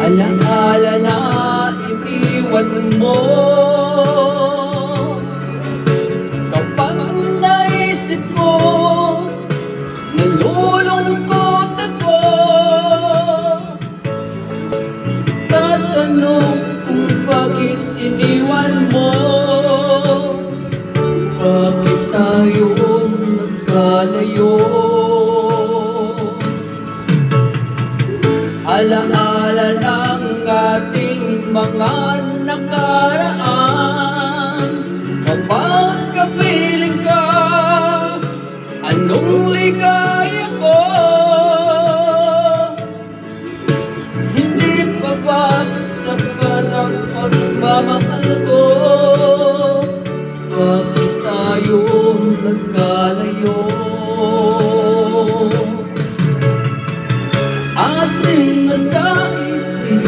Alaala na iniwan mo Tatanong kung bakit iniwan mo? Bakit tayo nagkalayo? Alaala ng ating mga nakaraan. Kapag kapiling ka Anong ligaya ating nasa-isip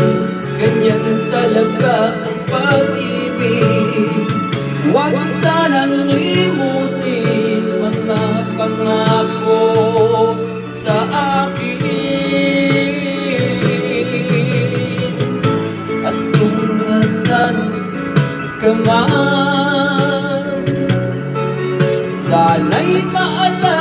Ganyan talaga ang pag-ibig. Huwag sanang limutin Mga pangako ka man. Sana'y maalala